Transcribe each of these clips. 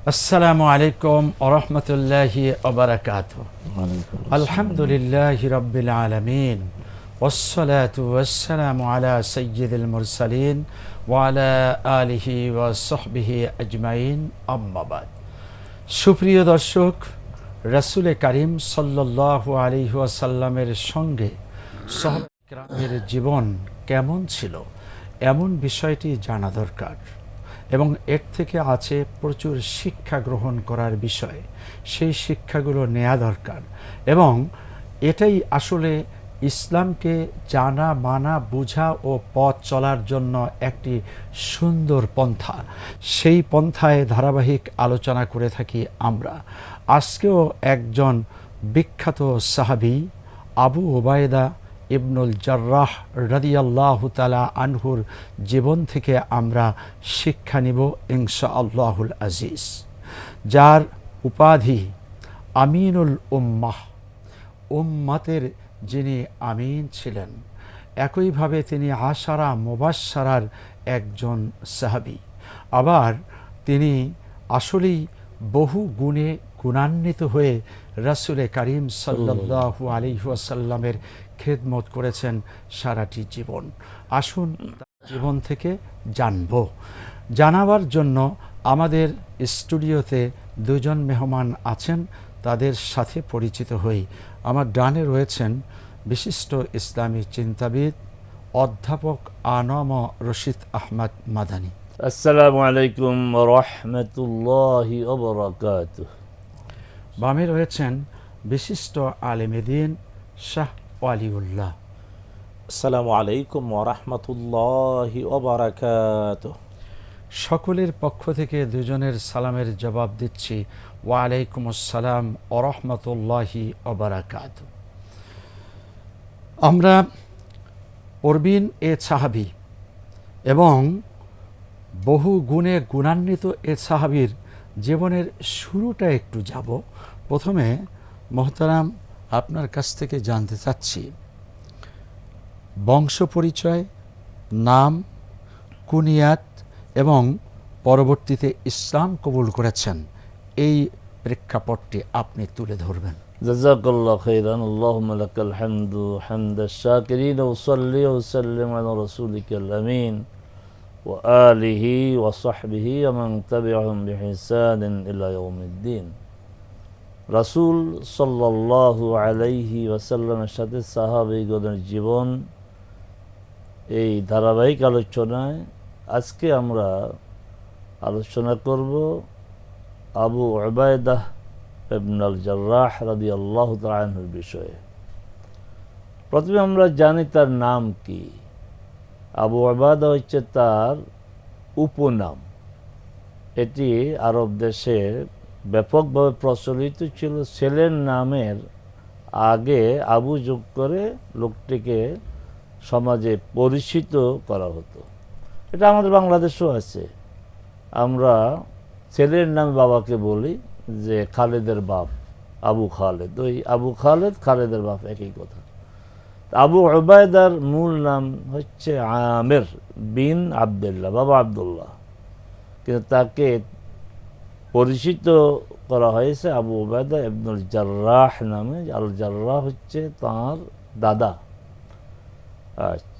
আসসালামু আলাইকুম ওরহমতুল্লাহি ওবরাকাত আলহামদুলিল্লাহ রব্বিল আলমিন والصلاة والسلام على سيد المرسلين وعلى آله وصحبه أجمعين أما بعد সুপ্রিয় দর্শক রাসূল করিম সাল্লাল্লাহু আলাইহি ওয়াসাল্লামের সঙ্গে সাহাবায়ে জীবন কেমন ছিল এমন বিষয়টি জানা দরকার এবং এর থেকে আছে প্রচুর শিক্ষা গ্রহণ করার বিষয়। সেই শিক্ষাগুলো নেওয়া দরকার। এবং এটাই আসলে ইসলামকে জানা, মানা, বোঝা ও পথ চলার জন্য একটি সুন্দর পন্থা। সেই পন্থায় ধারাবাহিক আলোচনা করে থাকি আমরা। আজকেও একজন বিখ্যাত সাহাবি, আবু ওবায়দা ইবনুল জার্রাহ রাদিয়াল্লাহ তালা আনহুর জীবন থেকে আমরা শিক্ষা নিব ইনশা আল্লাহুল আজিজ। যার উপাধি আমিনুল উম্মাহ, উম্মাতের যিনি আমিন ছিলেন, একইভাবে তিনি আশারা মুবাসারার একজন সাহাবি। আবার তিনি আসলেই বহু গুণে গুণান্বিত হয়ে রাসুলে করিম সাল্লাহু আলিহাসাল্লামের খেদমত করেছেন সারাটি জীবন। আসুন জীবন থেকে জানব। জানাবার জন্য আমাদের স্টুডিওতে দুজন মেহমান আছেন তাদের সাথে পরিচিত হই। আমার ডানে রয়েছেন বিশিষ্ট ইসলামী চিন্তাবিদ অধ্যাপক আনম রশিদ আহমদ মাদানী। আসসালামু আলাইকুম রহমতুল্লাহ বামে রয়েছেন বিশিষ্ট আলেমেদিন শাহ ওয়ালিউল্লাহ। আসসালামু আলাইকুম ওরহমতুল্লাহ ওবরাকাত সকলের পক্ষ থেকে দুজনের সালামের জবাব দিচ্ছি ওয়ালাইকুম আসসালাম ওরহমতুল্লাহি অবরাকাত আমরা পরবিন এ সাহাবি এবং বহু গুণে গুণান্বিত এ সাহাবির জীবনের শুরুটা একটু যাব প্রথমে মহতারাম আপনার কাছ থেকে জানতে চাচ্ছি বংশ পরিচয় নাম কুনিয়াত এবং পরবর্তীতে ইসলাম কবুল করেছেন এই প্রেক্ষাপটটি আপনি তুলে ধরবেন جزاك الله خيرا اللهم لك الحمد حمد الشاكرين وصلي وسلم على رسولك الأمين وآله وصحبه ومن تبعهم بحسان إلى يوم الدين রাসূল সাল্লাল্লাহু আলাইহি ওয়াসাল্লামের সাথে সাহাবীগণের জীবন এই ধারাবাহিক আলোচনায় আজকে আমরা আলোচনা করব আবু ওবায়দাহ ইবনুল জার্রাহ রাদি আল্লাহ তালাহুর বিষয়ে প্রথমে আমরা জানি তার নাম কি আবু ওবায়দা হচ্ছে তার উপনাম। এটি আরব দেশে ব্যাপকভাবে প্রচলিত ছিল। ছেলের নামের আগে আবু যোগ করে লোকটিকে সমাজে পরিচিত করা হতো। এটা আমাদের বাংলাদেশেও আছে। আমরা ছেলের নামে বাবাকে বলি যে খালেদের বাপ আবু খালেদ। ওই আবু খালেদ, খালেদের বাপ একই কথা। আবু ওবায়দার মূল নাম হচ্ছে আমের বিন আবদুল্লাহ, বাবা আবদুল্লাহ। কিন্তু তাকে পরিচিত করা হয়েছে আবু ওবায়দা ইবনুল জার্রাহ নামে। আল জার্রাহ হচ্ছে তার দাদা। আচ্ছা।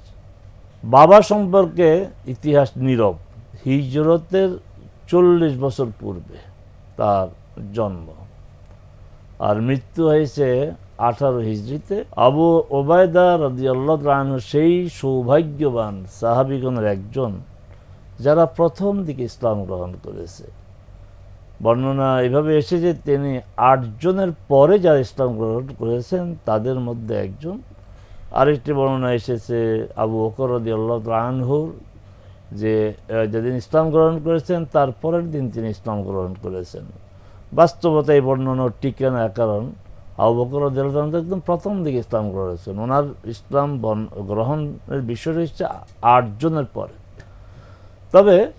বাবা সম্পর্কে ইতিহাস নীরব। হিজরতের চল্লিশ বছর পূর্বে তার জন্ম। আর মৃত্যু হয়েছে আঠারো হিজড়িতে আবু ওবায়দা রাজিয়াল্লাহ রানু সেই সৌভাগ্যবান সাহাবিগণের একজন যারা প্রথম দিকে ইসলাম গ্রহণ করেছে। বর্ণনা এভাবে এসেছে তিনি আটজনের পরে যারা ইসলাম গ্রহণ করেছেন, তাদের মধ্যে একজন। আরেকটি বর্ণনা এসেছে আবু বকর রদি আল্লাহ আনহুর যে যেদিন ইসলাম গ্রহণ করেছেন, তার পরের দিন তিনি ইসলাম গ্রহণ করেছেন। বাস্তবতা এই বর্ণনা টিকে না, কারণ আবু বকর একদম প্রথম দিকে ইসলাম গ্রহণ করেছেন। ওনার ইসলাম বর্ণ- গ্রহণের বিষয়টা হচ্ছে আটজনের পরে। তবে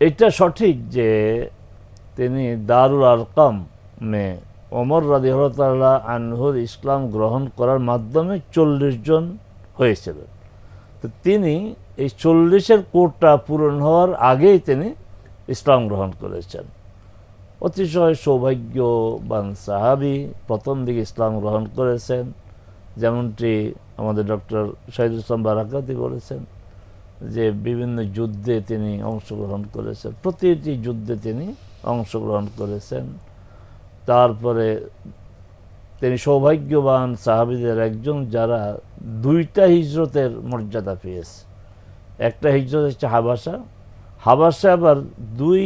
এটা সঠিক যে তিনি দারুল আরকাম মে ওমর রাদিহতাল্লাহ আনহুর ইসলাম গ্রহণ করার মাধ্যমে চল্লিশ জন হয়েছিলেন। তো তিনি এই চল্লিশের কোটটা পূরণ হওয়ার আগেই তিনি ইসলাম গ্রহণ করেছেন। অতিশয় সৌভাগ্যবান সাহাবি প্রথম দিকে ইসলাম গ্রহণ করেছেন, যেমনটি আমাদের ডক্টর শহীদুল ইসলাম বারাকাতি বলেছেন, যে বিভিন্ন যুদ্ধে তিনি অংশগ্রহণ করেছেন, প্রতিটি যুদ্ধে তিনি অংশগ্রহণ করেছেন। তারপরে তিনি সৌভাগ্যবান সাহাবিদের একজন যারা দুইটা হিজরতের মর্যাদা পেয়েছে। একটা হিজরত হচ্ছে হাবাসা হাবাসা আবার দুই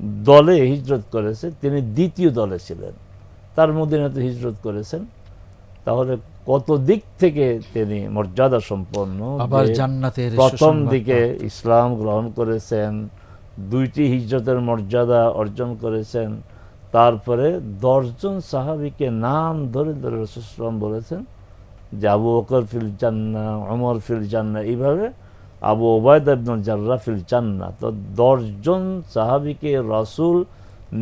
দলে হিজরত করেছে তিনি দ্বিতীয় দলে ছিলেন। তার মদিনাতে হিজরত করেছেন। তাহলে কত দিক থেকে তিনি মর্যাদা সম্পন্ন আবার জান্নাতের প্রথম দিকে ইসলাম গ্রহণ করেছেন দুইটি হিজরতের মর্যাদা অর্জন করেছেন তারপরে দশজন সাহাবিকে নাম ধরে ধরে রসুলাম বলেছেন যে আবু বকর ফিল জান্না অমর ফিল জান্না এইভাবে আবু ওবায়দ আবনুল জার্রা ফিল জান্না তো দশজন সাহাবিকে রসুল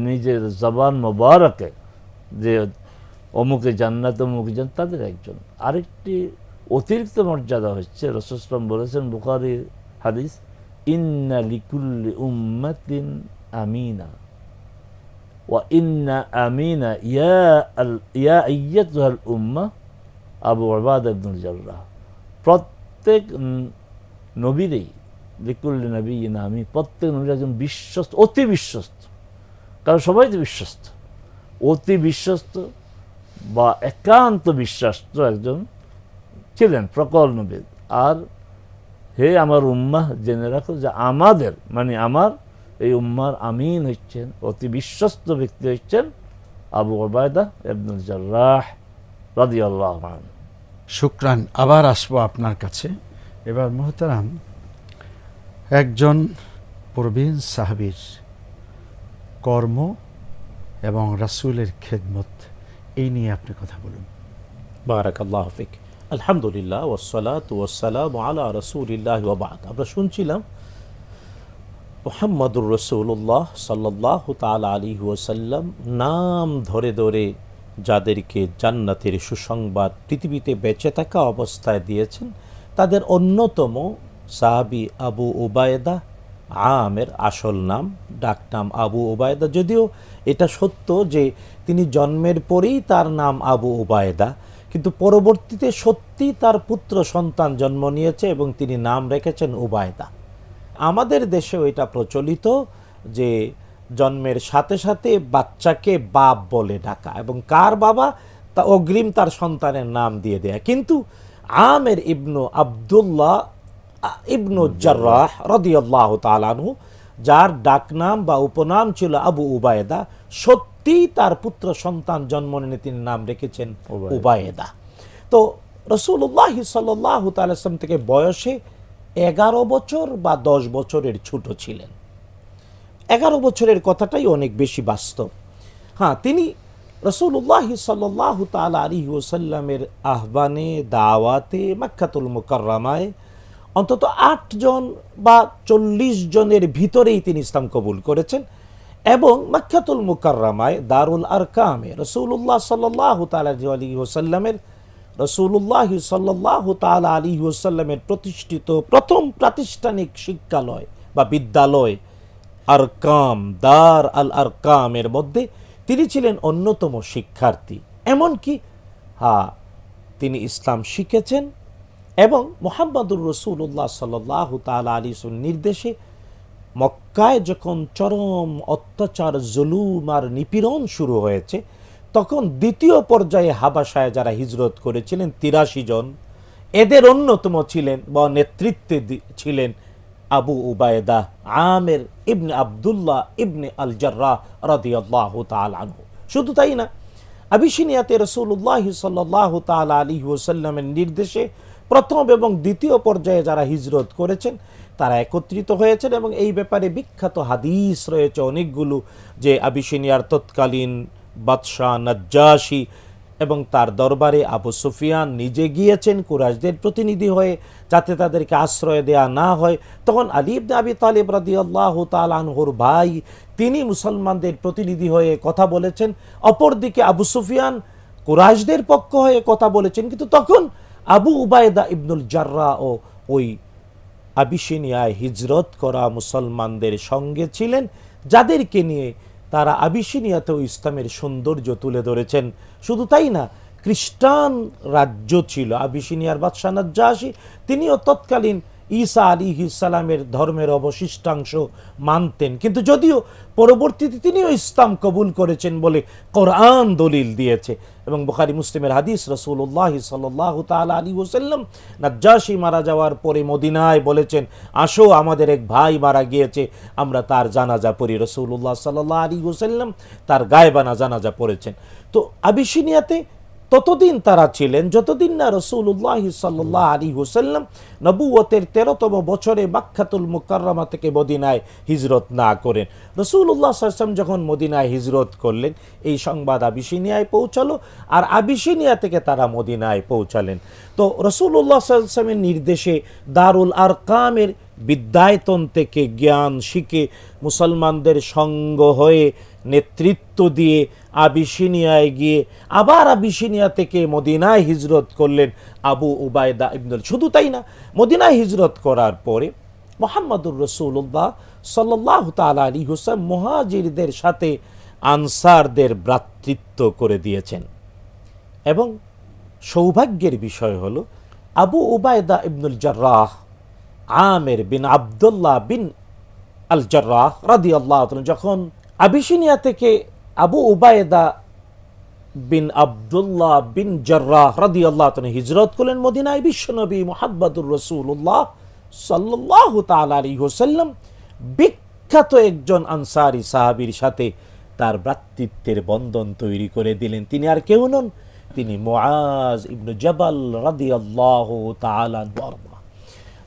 নিজের জবান মোবারকে যে অমুকে জান্নাত, অমুকে জান তাদের একজন। আরেকটি অতিরিক্ত মর্যাদা হচ্ছে রসুলাম বলেছেন বুখারি হাদিস, ইন্না লিকুল্লি উম্মাতিন আমিনা, ওয়া ইন্না আমিনা ইয়া ইয়া আইয়াতুহাল উম্মা আবু ওবাদ ইবনুল জাররাহ প্রত্যেক নবীরই লিকুল্লি নবী আমি, প্রত্যেক নবীর একজন বিশ্বস্ত, অতি বিশ্বস্ত। কারণ সবাই তো বিশ্বস্ত। অতি বিশ্বস্ত বা একান্ত বিশ্বাস্ত একজন ছিলেন প্রকল নবী। আর হে আমার উম্মাহ, জেনে রাখো যে আমাদের মানে আমার, এই উম্মার আমিন হচ্ছেন অতি বিশ্বস্ত ব্যক্তি হচ্ছেন আবু ওবায়দা ইবনুল জার্রাহ রাদিয়াল্লাহু আনহু। শুক্রান, আবার আসব আপনার কাছে। এবার মোহতারাম, একজন প্রবীণ সাহাবীর কর্ম এবং রাসূলের খেদমত, এই নিয়ে আপনি কথা বলুন। বারাক আল্লাহ ফিক। আলহামদুলিল্লাহ ওসালাত ওসালাম আলা রসুলিল্লাহ ওবাদ আমরা শুনছিলাম মোহাম্মদুর রসুল্লাহ সাল্লাহ তালা আলী ওসাল্লাম নাম ধরে ধরে যাদেরকে জান্নাতের সুসংবাদ পৃথিবীতে বেঁচে থাকা অবস্থায় দিয়েছেন তাদের অন্যতম সাহাবি আবু ওবায়দা আমের আসল নাম, ডাকনাম আবু ওবায়দা যদিও এটা সত্য যে তিনি জন্মের পরেই তার নাম আবু ওবায়দা কিন্তু পরবর্তীতে সত্যি তার পুত্র সন্তান জন্ম নিয়েছে এবং তিনি নাম রেখেছেন উবায়দা। আমাদের দেশেও এটা প্রচলিত যে জন্মের সাথে সাথে বাচ্চাকে বাপ বলে ডাকা এবং কার বাবা? তা অগ্রিম তার সন্তানের নাম দিয়ে দেয়া। কিন্তু আমের ইবনু আবদুল্লাহ ইবনু জার্রাহ রদিয়াল্লাহ তালানহু যার ডাকনাম বা উপনাম ছিল আবু উবায়দা সত্যিই তার পুত্র সন্তান জন্ম নিয়ে তিনি নাম রেখেছেন। উবায়দা। তো রসুল্লাহ সাল্লাহ তালাম থেকে বয়সে এগারো বছর বা দশ বছরের ছোট ছিলেন। এগারো বছরের কথাটাই অনেক বেশি বাস্তব। হ্যাঁ তিনি রসুল্লাহ সাল্লাহ তালা আলী ওসাল্লামের আহ্বানে, দাওয়াতে মাক্কাতুল মুকাররামায় অন্তত আটজন বা চল্লিশ জনের ভিতরেই তিনি ইসলাম কবুল করেছেন এবং মাক্কাতুল মুকাররামায় দারুল আরকামে রসুল্লাহ সাল্লাহ তালা আলী ওসাল্লামের রসুল্লাহ সাল্লাহ তালা আলী ওসাল্লামের প্রতিষ্ঠিত প্রথম প্রাতিষ্ঠানিক শিক্ষালয় বা বিদ্যালয় আরকাম, দার আল আরকামের মধ্যে তিনি ছিলেন অন্যতম শিক্ষার্থী। এমনকি হ্যাঁ তিনি ইসলাম শিখেছেন এবং মোহাম্মদুর রসুল্লাহ সাল্লাহ তাল আলিসুল নির্দেশে মক্কায় যখন চরম অত্যাচার, জুলুম আর নিপীড়ন শুরু হয়েছে, তখন দ্বিতীয় পর্যায়ে হাবাসায় যারা হিজরত করেছিলেন, তিরাশি জন। এদের অন্যতম ছিলেন বা নেতৃত্বে ছিলেন আবু উবায়দা আমের ইবনে আবদুল্লাহ ইবনে আল জার্রাহ রাদিয়াল্লাহ শুধু তাই না, আবিসিনিয়াতে রসুল্লাহ সাল্লাহ তাল আলী ওসাল্লামের নির্দেশে প্রথম এবং দ্বিতীয় পর্যায়ে যারা হিজরত করেছেন, তারা একত্রিত হয়েছেন এবং এই ব্যাপারে বিখ্যাত হাদিস রয়েছে অনেকগুলো যে আবিসিনিয়ার তৎকালীন বাদশাহ নজ্জাসী এবং তার দরবারে আবু সুফিয়ান নিজে গিয়েছেন, কুরাইশদের প্রতিনিধি হয়ে, যাতে তাদেরকে আশ্রয় দেয়া না হয়। তখন আলী ইবনে আবি তালিব রাদিয়াল্লাহু তাআলা আনহুর ভাই, তিনি মুসলমানদের প্রতিনিধি হয়ে কথা বলেছেন। অপরদিকে আবু সুফিয়ান কুরাইশদের পক্ষ হয়ে কথা বলেছেন। কিন্তু তখন আবু উবায়দা ইবনুল জাররা ও ওই আবিসিনিয়ায় হিজরত করা মুসলমানদের সঙ্গে ছিলেন, যাদেরকে নিয়ে তারা আবিসিনিয়াতেও ইসলামের সৌন্দর্য তুলে ধরেছেন। শুধু তাই না, খ্রিস্টান রাজ্য ছিল, আবিসিনিয়ার বাদশাহ নাজ্জাসী, তিনিও তৎকালীন ঈসা আলী ইসালামের ধর্মের অবশিষ্টাংশ মানতেন। কিন্তু যদিও পরবর্তীতে তিনিও ইসলাম কবুল করেছেন বলে কোরআন দলিল দিয়েছে। এবং বুখারি মুসলিমের হাদিস রসুল্লাহ সাল্লাহ তাল আলী ওসাল্লাম নাজ্জাসী মারা যাওয়ার পরে মদিনায় বলেছেন, আসো, আমাদের এক ভাই মারা গিয়েছে, আমরা তার জানাজা পড়ি। রসুল্লাহ সাল্লাহ আলী ওসাল্লাম তার গায়েবানা জানাজা পড়েছেন। তো আবিসিনিয়াতে ততদিন তারা ছিলেন, যতদিন না রসুল্লাহ সাল্লাহ আলী হুসাল্লাম নবুয়তের তেরোতম বছরে মাক্ষাতুল মুকাররমা থেকে মদিনায় হিজরত না করেন। রসুল্লাহ সাল্লাম যখন মদিনায় হিজরত করলেন, এই সংবাদ আবিসিনিয়ায় পৌঁছালো আর আবিসিনিয়া থেকে তারা মদিনায় পৌঁছালেন। তো রসুল্লাহ সাল্লামের নির্দেশে দারুল আর কামের বিদ্যায়তন থেকে জ্ঞান শিখে মুসলমানদের সঙ্গ হয়ে নেতৃত্ব দিয়ে আবিসিনিয়ায় গিয়ে আবার আবিসিনিয়া থেকে মদিনায় হিজরত করলেন আবু উবায়দা ইবনুল। শুধু তাই না, মদিনায় হিজরত করার পরে মোহাম্মদুর রসুল্লাহ সাল্লাহ তালা আলী হুসাইন মহাজিরদের সাথে আনসারদের ভ্রাতৃত্ব করে দিয়েছেন। এবং সৌভাগ্যের বিষয় হলো আবু উবায়দা ইবনুল জার্রাহ, আমের বিন আবদুল্লাহ বিন আল জার্রাহ রাদি আল্লাহ যখন আবিসিনিয়া থেকে আবু উবায়দা বিন আবদুল্লাহ বিন জার্রাহ রাদি আল্লাহ তিনি হিজরত করলেন মদিনায় বিশ্বনবী মোহাম্মদুর রসুল্লাহ সাল্লাহ তালী হোসাল্লাম বিখ্যাত একজন আনসারি সাহাবির সাথে তার ভ্রাতৃত্বের বন্ধন তৈরি করে দিলেন। তিনি আর কেউ নন, তিনি মোয়াজ ইবনু জবাল রাদি আল্লাহ তালান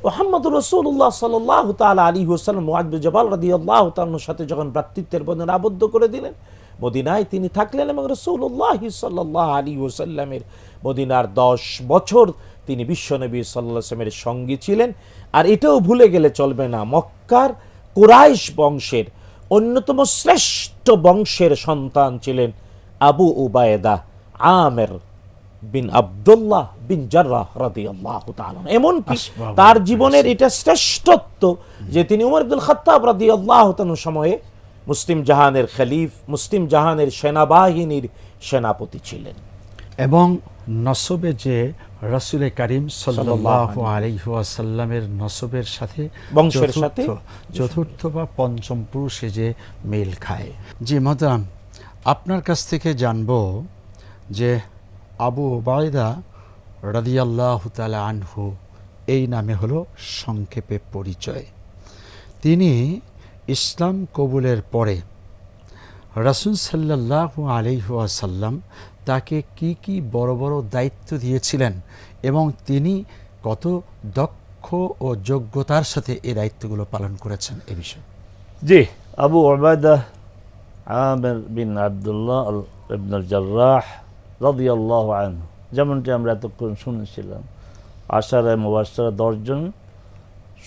মোহাম্মদ রসুল্লাহ সাল্লাহ তাল আলী হোসালাম মোয়াজব জবাল রাদি আল্লাহ তালুর সাথে যখন ভ্রাতৃত্বের বন্ধন আবদ্ধ করে দিলেন মদিনায় তিনি থাকলেন এবং রসুল্লাহ সাল্লাহ আলী ওসাল্লামের মদিনার দশ বছর তিনি বিশ্বনবী সাল্লাহ আসলামের সঙ্গী ছিলেন। আর এটাও ভুলে গেলে চলবে না মক্কার কুরাইশ বংশের অন্যতম শ্রেষ্ঠ বংশের সন্তান ছিলেন আবু উবায়দা আমের বিন আবদুল্লাহ বিন জার্রাহ তাআলা এমনকি তার জীবনের এটা শ্রেষ্ঠত্ব যে তিনি উমর আব্দুল খাত্তাব রাদিয়াল্লাহু তাআলা সময়ে মুসলিম জাহানের খালিফ মুসলিম জাহানের সেনাবাহিনীর সেনাপতি ছিলেন। এবং নসবে যে রসুল করিম সাল্লাহ আলহাসাল্লামের নসবের সাথে বংশের সাথে? চতুর্থ বা পঞ্চম পুরুষে যে মেল খায়। জি মদাম আপনার কাছ থেকে জানব যে আবু ওবায়দা রাদিয়াল্লাহ তালা আনহু এই নামে হলো সংক্ষেপে পরিচয়। তিনি ইসলাম কবুলের পরে রাসুল সাল্লাহ আলহাসাল্লাম তাকে কি কি বড় বড় দায়িত্ব দিয়েছিলেন এবং তিনি কত দক্ষ ও যোগ্যতার সাথে এই দায়িত্বগুলো পালন করেছেন এ বিষয়ে? জি, আবু বিন আবদুল্লাহ আল ইবনুল জার্রাহ রাদিয়াল্লাহ আনহু। যেমনটি আমরা এতক্ষণ শুনেছিলাম। আশারায় মুবাসারা দশজন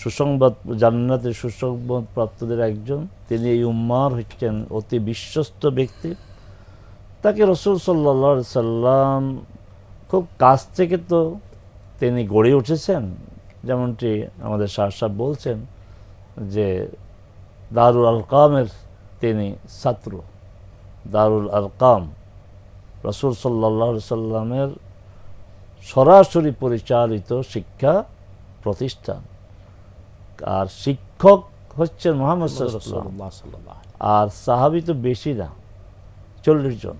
সুসংবাদ, জান্নাতের সুসংবাদ প্রাপ্তদের একজন, তিনি এই উম্মার হচ্ছেন অতি বিশ্বস্ত ব্যক্তি। তাকে রসুল সাল্লা সাল্লাম খুব কাছ থেকে তো তিনি গড়ে উঠেছেন, যেমনটি আমাদের শাহ বলছেন যে দারুল আলকামের তিনি ছাত্র। দারুল আলকাম। রসুল সাল্লা সাল্লামের সরাসরি পরিচালিত শিক্ষা প্রতিষ্ঠান। আর শিক্ষক হচ্ছেন মোহাম্মদ আর সাহাবি তো বেশি না চল্লিশ জন।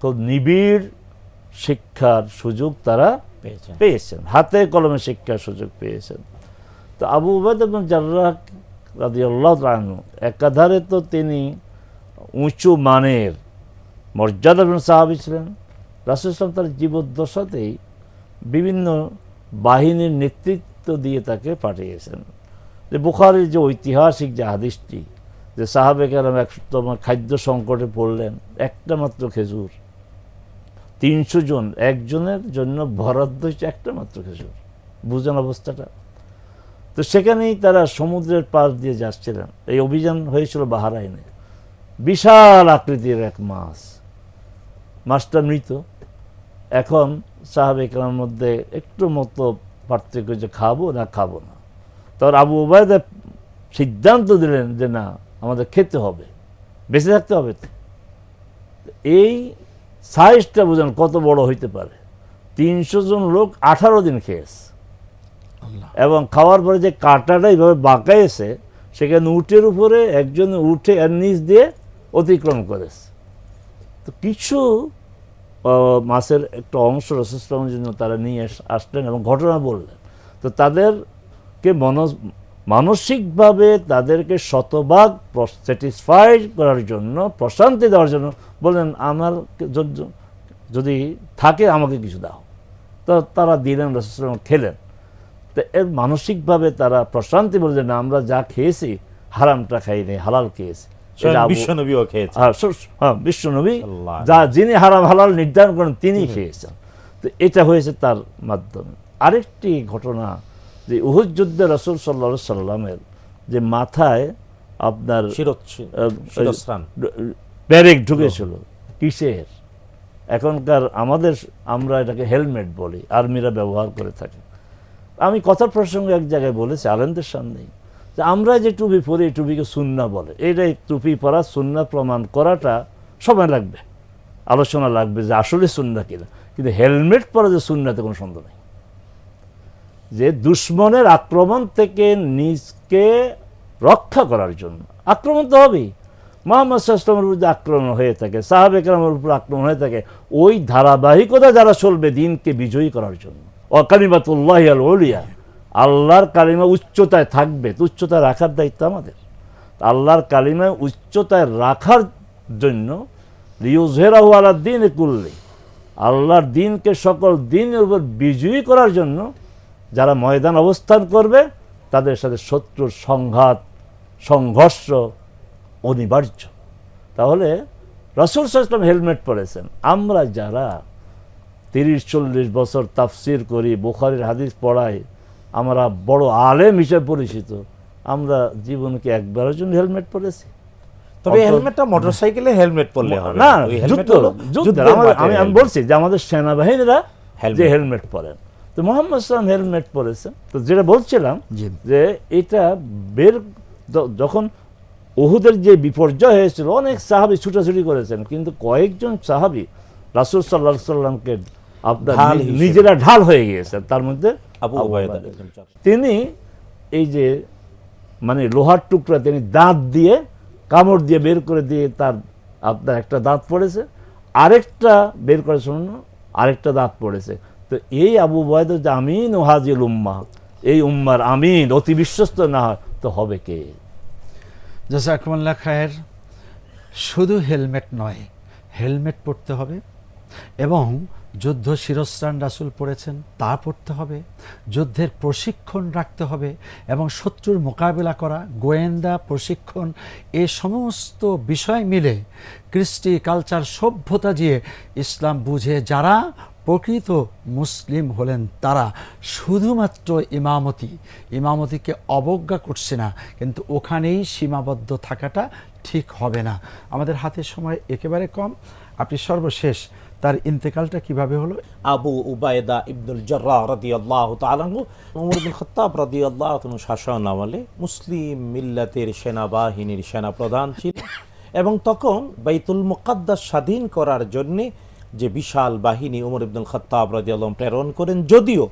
খুব নিবিড় শিক্ষার সুযোগ তারা পেয়েছেন। হাতে কলমে শিক্ষার সুযোগ পেয়েছেন। তো আবু উবাদ এবং একাধারে তো তিনি উঁচু মানের মর্যাদাপূর্ণ সাহাবি ছিলেন। রাসুল ইসলাম তার জীবদ্দশাতেই বিভিন্ন বাহিনীর নেতৃত্ব দিয়ে তাকে পাঠিয়েছেন। যে বুখারির যে ঐতিহাসিক যে হাদিসটি, যে সাহাবে কেরাম একতম খাদ্য সংকটে পড়লেন, একটা মাত্র খেজুর। তিনশো জন, একজনের জন্য বরাদ্দ হচ্ছে একটা মাত্র খেজুর। বুঝেন অবস্থাটা? তো সেখানেই তারা সমুদ্রের পাশ দিয়ে যাচ্ছিলেন। এই অভিযান হয়েছিল বাহারাইনে। বিশাল আকৃতির এক মাছ। মাছটা মৃত। এখন সাহাবেকের মধ্যে একটু মতো পার্থক্য যে খাব না খাব না। তখন আবু ওবায়দা সিদ্ধান্ত দিলেন যে না আমাদের খেতে হবে বেঁচে থাকতে হবে তো। এই সাইজটা বুঝেন কত বড় হইতে পারে। তিনশো জন লোক আঠারো দিন খেয়েছে। এবং খাওয়ার পরে যে কাঁটাটা এইভাবে বাঁকাইছে সেখানে উটের উপরে একজন উঠে এর নিচ দিয়ে অতিক্রম করেছে। তো কিছু মাছের একটা অংশ রসিস্টমের জন্য তারা নিয়ে আসলেন এবং ঘটনা বললেন। তো তাদেরকে মন মানসিকভাবে তাদেরকে শতভাগ স্যাটিসফাইড করার জন্য প্রশান্তি দেওয়ার জন্য বললেন আমার যদি- থাকে আমাকে কিছু দাও। তো তারা দিলেন রসিস্টম খেলেন। তো এর মানসিকভাবে তারা প্রশান্তি বলছে না আমরা যা খেয়েছি হারামটা খাইনি হালাল খেয়েছি। হ্যাঁ, হ্যাঁ, বিশ্বনবী যা যিনি হারাম হালাল নির্ধারণ করেন তিনি খেয়েছেন। তো এটা হয়েছে তার মাধ্যমে। আরেকটি ঘটনা যে উহুদ যুদ্ধে রসুল সাল্লা সাল্লামের যে মাথায় আপনার ব্যারেক ঢুকেছিল কিসের? এখনকার আমাদের আমরা এটাকে হেলমেট বলি আর্মিরা ব্যবহার করে থাকে। আমি কথার প্রসঙ্গে এক জায়গায় বলেছি আলেনদের সামনেই যে আমরা যে টুপি পরি এই টুপিকে সুন্না বলে। এইটাই টুপি পরা সুন্না প্রমাণ করাটা সময় লাগবে। আলোচনা লাগবে যে আসলে সুন্না কিনা। কিন্তু হেলমেট পরা যে সুন্নাতে কোনো সন্দেহ নেই। যে দুশ্মনের আক্রমণ থেকে নিজকে রক্ষা করার জন্য। আক্রমণ তো হবেই। মোহাম্মদ সাল্লামের বিরুদ্ধে আক্রমণ হয়ে থাকে, সাহাব একরামের উপর আক্রমণ হয়ে থাকে, ওই ধারাবাহিকতা যারা চলবে দিনকে বিজয়ী করার জন্য। অকালিমাতুল্লাহ আল ওলিয়া আল্লাহর কালিমা উচ্চতায় থাকবে, তো উচ্চতায় রাখার দায়িত্ব আমাদের। আল্লাহর কালিমা উচ্চতায় রাখার জন্য লিউজেরাহু আলা দিন কুল্লি, আল্লাহর দিনকে সকল দিনের উপর বিজয়ী করার জন্য যারা ময়দান অবস্থান করবে তাদের সাথে শত্রুর সংঘাত সংঘর্ষ অনিবার্য। তাহলে রসুল সাল্লাম হেলমেট পরেছেন। আমরা যারা তিরিশ চল্লিশ বছর তাফসির করি বুখারির হাদিস পড়াই আমরা বড় আলেম হিসেবে পরিচিত আমরা জীবনকে একবারের জন্য হেলমেট পরেছি। তবে হেলমেটটা মোটরসাইকেলে হেলমেট পরলে হবে না। যুদ্ধ আমি আমি বলছি যে আমাদের সেনাবাহিনীরা যে। হেলমেট পরেন। তো মোহাম্মদ সাল্লাম হেলমেট পরেছেন। তো যেটা বলছিলাম যে এটা বের যখন উহুদের যে বিপর্যয় হয়েছিল অনেক সাহাবি ছুটাছুটি করেছেন কিন্তু কয়েকজন সাহাবি রাসুল সাল্লাহ সাল্লামকে আপনার। নিজেরা ঢাল হয়ে গিয়েছেন তার মধ্যে তিনি এই যে মানে লোহার টুকরা তিনি দাঁত দিয়ে কামড় দিয়ে বের করে দিয়ে তার আপনার একটা দাঁত পড়েছে। আরেকটা বের করার জন্য আরেকটা দাঁত পড়েছে। তো এই আবু বয়দ যে আমিন ও হাজিল উম্মা, এই উম্মার আমিন অতি বিশ্বস্ত না, তো হবে কে? জাজাকুমুল্লাহ খায়ের, শুধু হেলমেট নয়, হেলমেট পরতে হবে এবং যুদ্ধ শিরস্ত্রাণ রাসুল পড়েছেন তা পড়তে হবে, যুদ্ধের প্রশিক্ষণ রাখতে হবে এবং শত্রুর মোকাবেলা করা, গোয়েন্দা প্রশিক্ষণ, এ সমস্ত বিষয় মিলে কৃষ্টি, কালচার, সভ্যতা দিয়ে ইসলাম বুঝে যারা প্রকৃত মুসলিম হলেন তারা। শুধুমাত্র ইমামতি। ইমামতিকে অবজ্ঞা করছে না, কিন্তু ওখানেই সীমাবদ্ধ থাকাটা ঠিক হবে না। আমাদের হাতে সময় একেবারে কম। আপনি সর্বশেষ তার ইন্তেকালটা কীভাবে হলো? আবু উবায়দা ইবনুল তাআলা আনহু ওমর ইবনুল খাত্তাব রাদিয়াল্লাহু তাআলা শাসন আমলে মুসলিম মিল্লাতের সেনাবাহিনীর সেনাপ্রধান ছিলেন এবং তখন বাইতুল মুকাদ্দাস স্বাধীন করার জন্য যে বিশাল বাহিনী ওমর ইবনুল খাত্তাব রাদিয়াল্লাহু আলম প্রেরণ করেন, যদিও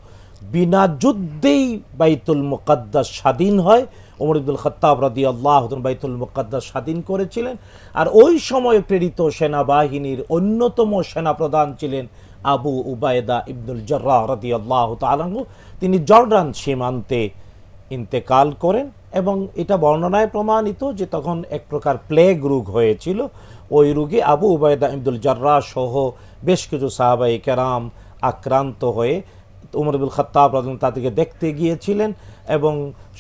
বিনা যুদ্ধেই বাইতুল মুকাদ্দাস স্বাধীন হয়। ওমর ইবনুল খাত্তাব রাদি আল্লাহ বাইতুল মুকাদ্দাস স্বাধীন করেছিলেন। আর ওই সময় প্রেরিত সেনাবাহিনীর অন্যতম সেনাপ্রধান ছিলেন আবু উবায়দা ইবনুল জর্রাহ রাদি আল্লাহ তালাহু তিনি জর্ডান সীমান্তে ইন্তেকাল করেন এবং এটা বর্ণনায় প্রমাণিত যে তখন এক প্রকার প্লেগ রোগ হয়েছিল। ওই রোগে আবু উবায়দা ইবদুল জার্রাহ সহ বেশ কিছু সাহাবাই কেরাম আক্রান্ত হয়ে উমরবুল খত্তাব রাজন তাদেরকে দেখতে গিয়েছিলেন এবং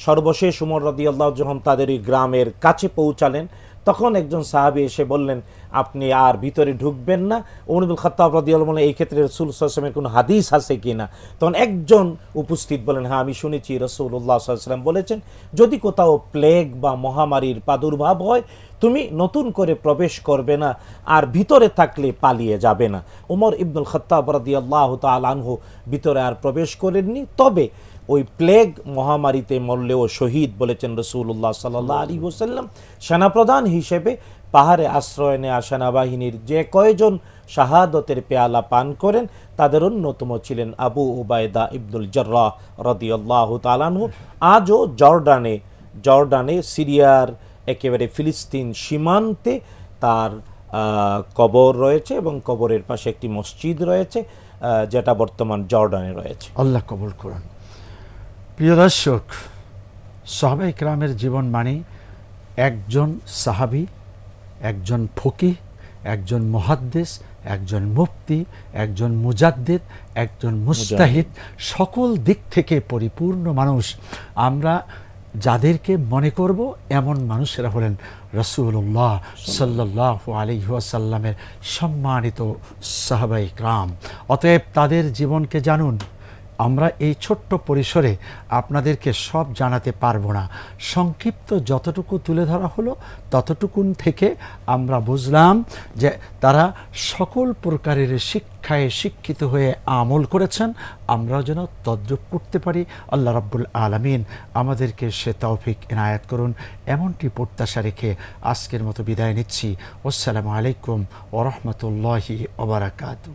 সর্বশেষ উমর রাদিয়াল্লাহ যখন তাদের ওই গ্রামের কাছে পৌঁছালেন। তখন একজন সাহাবি এসে বললেন, আপনি আর ভিতরে ঢুকবেন না। উমরবুল খত্তাব রাদিয়াল্লাহু বলেন এই ক্ষেত্রে রসুল সাল্লামের কোনো হাদিস আছে কি না? তখন একজন উপস্থিত বলেন হ্যাঁ আমি শুনেছি রসুল্লাহ সাল্লাম বলেছেন, যদি কোথাও প্লেগ বা মহামারীর প্রাদুর্ভাব হয়, তুমি নতুন করে প্রবেশ করবে না, আর ভিতরে থাকলে পালিয়ে যাবে না। উমর ইবনুল খত্তাব রাদিয়াল্লাহু তাআলা আনহু ভিতরে আর প্রবেশ করেননি। তবে ওই প্লেগ মহামারীতে মরলেও শহীদ বলেছেন রসুল্লাহ সাল্লাহ আলী হোসাল্লাম সেনাপ্রধান হিসেবে পাহাড়ে আশ্রয় নেওয়া সেনাবাহিনীর যে কয়জন শাহাদতের পেয়ালা পান করেন, তাদের অন্যতম ছিলেন আবু উবায়দা ইবনুল জর্রাহ রদিয়াল্লাহ তালানহু আজও জর্ডানে জর্ডানে সিরিয়ার একেবারে ফিলিস্তিন সীমান্তে তার কবর রয়েছে এবং কবরের পাশে একটি মসজিদ রয়েছে যেটা বর্তমান জর্ডানে রয়েছে। আল্লাহ কবুল করুন। প্রিয় দর্শক সাহাবাই ইকরামের জীবন মানে একজন সাহাবি একজন ফকি একজন মহাদ্দেশ একজন মুফতি একজন মুজাদ্দিদ একজন মুস্তাহিদ সকল দিক থেকে পরিপূর্ণ মানুষ। আমরা যাদেরকে মনে করব এমন মানুষেরা হলেন রসুল্লাহ সাল্লাহ আলিহাসাল্লামের সম্মানিত সাহাবাই ক্রাম অতএব তাদের জীবনকে জানুন। আমরা এই ছোট্ট পরিসরে আপনাদেরকে সব জানাতে পারব না। সংক্ষিপ্ত যতটুকু তুলে ধরা হলো, ততটুকুন থেকে আমরা বুঝলাম যে তারা সকল প্রকারের শিক্ষায় শিক্ষিত হয়ে আমল করেছেন। আমরা যেন তদ্রুপ করতে পারি। আল্লাহ রাব্বুল আলমিন আমাদেরকে সে তৌফিক এনায়াত করুন। এমনটি প্রত্যাশা রেখে আজকের মতো বিদায় নিচ্ছি। আসসালামু আলাইকুম ওরহমতুল্লাহি ওবরাকাতু